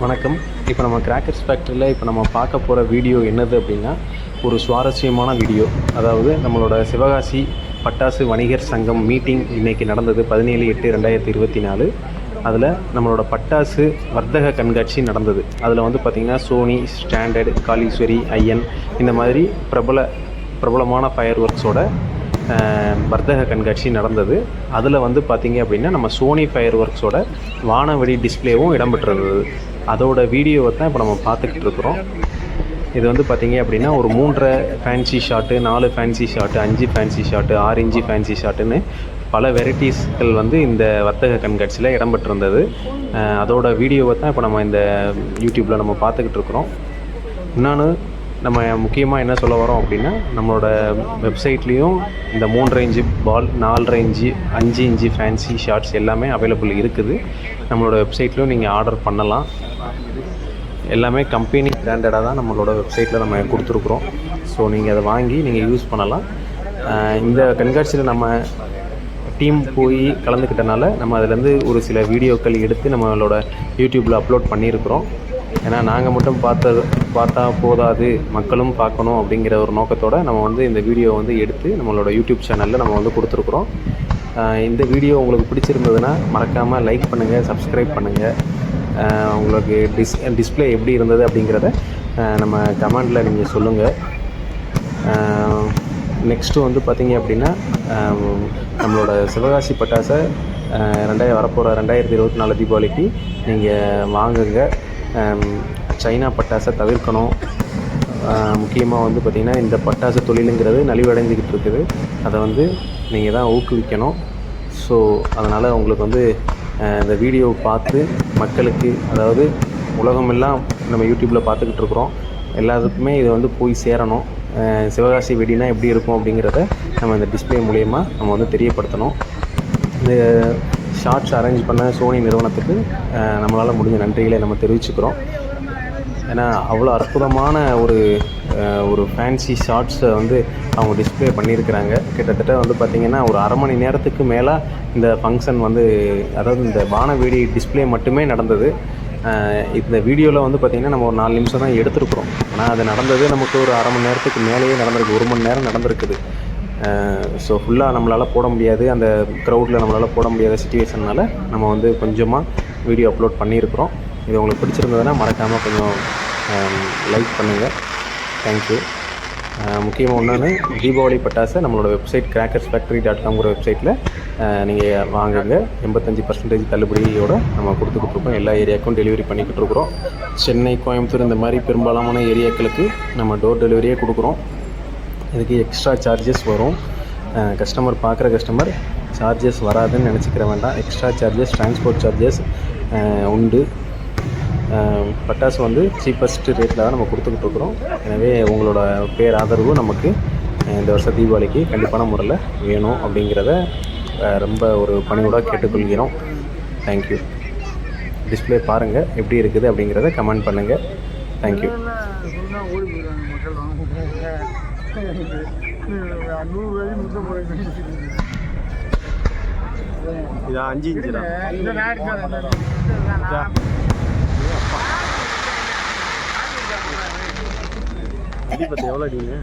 வணக்கம். இப்போ நம்ம கிராக்கர்ஸ் ஃபேக்ட்ரியில் இப்போ நம்ம பார்க்க போகிற வீடியோ என்னது அப்படின்னா ஒரு சுவாரஸ்யமான வீடியோ. அதாவது நம்மளோட சிவகாசி பட்டாசு வணிகர் சங்கம் மீட்டிங் இன்றைக்கி நடந்தது பதினேழு எட்டு ரெண்டாயிரத்தி இருபத்தி நாலு. அதில் நம்மளோட பட்டாசு வர்த்தக கண்காட்சி நடந்தது. அதில் வந்து பார்த்திங்கன்னா சோனி ஸ்டாண்டர்ட் காளீஸ்வரி ஐயன் இந்த மாதிரி பிரபல பிரபலமான ஃபயர் ஒர்க்ஸோட வர்த்தக கண்காட்சி நடந்தது. அதில் வந்து பார்த்தீங்க அப்படின்னா நம்ம சோனி ஃபயர் ஒர்க்ஸோட வானவெடி டிஸ்ப்ளேவும் இடம்பெற்றிருந்தது. அதோட வீடியோவை தான் இப்போ நம்ம பார்த்துக்கிட்டு இருக்கிறோம். இது வந்து பார்த்திங்க அப்படின்னா ஒரு மூன்றரை ஃபேன்சி ஷாட்டு நாலு ஃபேன்சி ஷாட்டு அஞ்சு ஃபேன்சி ஷாட்டு ஆறு இன்ச்சு ஃபேன்சி ஷாட்டுன்னு பல வெரைட்டிஸ்கள் வந்து இந்த வர்த்தக கண்காட்சியில் இடம்பெற்றிருந்தது. அதோட வீடியோவை தான் இப்போ நம்ம இந்த யூடியூப்பில் நம்ம பார்த்துக்கிட்டு இருக்கிறோம். இன்னொன்று நம்ம முக்கியமாக என்ன சொல்ல வரோம் அப்படின்னா நம்மளோட வெப்சைட்லேயும் இந்த மூன்றரை இன்ச்சு பால் நாலரை இன்ச்சு அஞ்சு இன்ச்சு ஃபேன்சி ஷார்ட்ஸ் எல்லாமே அவைலபிள் இருக்குது. நம்மளோட வெப்சைட்லேயும் நீங்கள் ஆர்டர் பண்ணலாம். எல்லாமே கம்பெனி பிராண்டடாக தான் நம்மளோட வெப்சைட்டில் நம்ம கொடுத்துருக்குறோம். ஸோ நீங்கள் அதை வாங்கி நீங்கள் யூஸ் பண்ணலாம். இந்த கண்காட்சியில் நம்ம டீம் போய் கலந்துக்கிட்டனால நம்ம அதுலேருந்து ஒரு சில வீடியோக்கள் எடுத்து நம்மளோட யூடியூப்பில் அப்லோட் பண்ணியிருக்கிறோம். ஏன்னா நாங்கள் மட்டும் பார்த்தது பார்த்தா போதாது மக்களும் பார்க்கணும் அப்படிங்கிற ஒரு நோக்கத்தோடு நம்ம வந்து இந்த வீடியோ வந்து எடுத்து நம்மளோட யூடியூப் சேனலில் நம்ம வந்து கொடுத்துருக்குறோம். இந்த வீடியோ உங்களுக்கு பிடிச்சிருந்ததுன்னா மறக்காமல் லைக் பண்ணுங்கள் சப்ஸ்கிரைப் பண்ணுங்கள் உங்களுக்கு டிஸ் டிஸ்ப்ளே எப்படி இருந்தது அப்படிங்கிறத நம்ம கமெண்டில் நீங்கள் சொல்லுங்கள் நெக்ஸ்ட்டு வந்து பார்த்தீங்க அப்படின்னா நம்மளோட சிவகாசி பட்டாசை ரெண்டாயிரம் வரப்போகிற ரெண்டாயிரத்தி இருபத்தி நாலு தீபாவளிக்கு நீங்கள் வாங்குங்க. சைனா பட்டாசை தவிர்க்கணும். முக்கியமாக வந்து பார்த்திங்கன்னா இந்த பட்டாசு தொழிலுங்கிறது நலிவடைஞ்சிக்கிட்டு இருக்குது. அதை வந்து நீங்கள் தான் ஊக்குவிக்கணும். ஸோ அதனால் உங்களுக்கு வந்து இந்த வீடியோவை பார்த்து மக்களுக்கு அதாவது உலகமெல்லாம் நம்ம யூடியூப்பில் பார்த்துக்கிட்டு இருக்கிறோம். எல்லாத்துக்குமே இது வந்து போய் சேரணும். சிவகாசி வெடினா எப்படி இருக்கும் அப்படிங்கிறத நம்ம இந்த டிஸ்ப்ளே மூலயமா நம்ம வந்து தெரியப்படுத்தணும். இந்த ஷார்ட்ஸ் அரேஞ்ச் பண்ண சோனி நிறுவனத்துக்கு நம்மளால் முடிஞ்ச நன்றிகளை நம்ம தெரிவிச்சுக்கிறோம். ஏன்னா அவ்வளோ அற்புதமான ஒரு ஒரு ஃபேன்சி ஷார்ட்ஸை வந்து அவங்க டிஸ்ப்ளே பண்ணியிருக்கிறாங்க. கிட்டத்தட்ட வந்து பார்த்திங்கன்னா ஒரு அரை மணி நேரத்துக்கு மேலே இந்த ஃபங்க்ஷன் வந்து அதாவது இந்த வானவேடி டிஸ்பிளே மட்டுமே நடந்தது. இந்த வீடியோவில் வந்து பார்த்திங்கன்னா நம்ம ஒரு நாலு நிமிஷம் தான் எடுத்திருக்கிறோம். ஆனால் அது நடந்தது நமக்கு ஒரு அரை மணி நேரத்துக்கு மேலேயே நடந்திருக்கு. ஒரு மணி நேரம் நடந்திருக்குது. ஸோ ஃபுல்லாக நம்மளால் போட முடியாது. அந்த க்ரௌடில் நம்மளால் போட முடியாத சுச்சுவேஷனால் நம்ம வந்து கொஞ்சமாக வீடியோ அப்லோட் பண்ணியிருக்கிறோம். இது உங்களுக்கு பிடிச்சிருந்ததுன்னா மறக்காமல் கொஞ்சம் லைக் பண்ணுங்கள் தேங்க்யூ முக்கியமாக ஒன்று தீபாவளி பட்டாசை நம்மளோட வெப்சைட் கிராக்கர்ஸ் ஃபேக்ட்ரி டாட் காம்ங்கிற வெப்சைட்டில் நீங்கள் வாங்குங்க. எண்பத்தஞ்சு பர்சன்டேஜ் தள்ளுபடியோட நம்ம கொடுத்துக்கிட்டு இருக்கோம் எல்லா ஏரியாவுக்கும் டெலிவரி பண்ணிக்கிட்டு இருக்கிறோம் சென்னை கோயம்புத்தூர் இந்த மாதிரி பெரும்பாலான ஏரியாக்களுக்கு நம்ம டோர் டெலிவரியே கொடுக்குறோம். இதுக்கு எக்ஸ்ட்ரா சார்ஜஸ் வரும். கஸ்டமர் பார்க்குற கஸ்டமர் சார்ஜஸ் வராதுன்னு நினச்சிக்கிற வேண்டாம். எக்ஸ்ட்ரா சார்ஜஸ் டிரான்ஸ்போர்ட் சார்ஜஸ் உண்டு. பட்டாசு வந்து சீப்பஸ்ட் ரேட்டில் தான் நம்ம கொடுத்துக்கிட்டு இருக்கிறோம். எனவே உங்களோட பேர் ஆதரவு நமக்கு இந்த வருஷம் தீபாவளிக்கு கண்டிப்பான முறையில் வேணும் அப்படிங்கிறத ரொம்ப ஒரு பணியோட கேட்டுக்கொள்கிறோம். தேங்க்யூ டிஸ்ப்ளே பாருங்கள் எப்படி இருக்குது அப்படிங்கிறத கமெண்ட் பண்ணுங்கள் தேங்க்யூ நூறு வரைக்கும் முத்தம் போய் இது அஞ்சு இன்ச்சு தான். எவ்வளோ அடிங்க?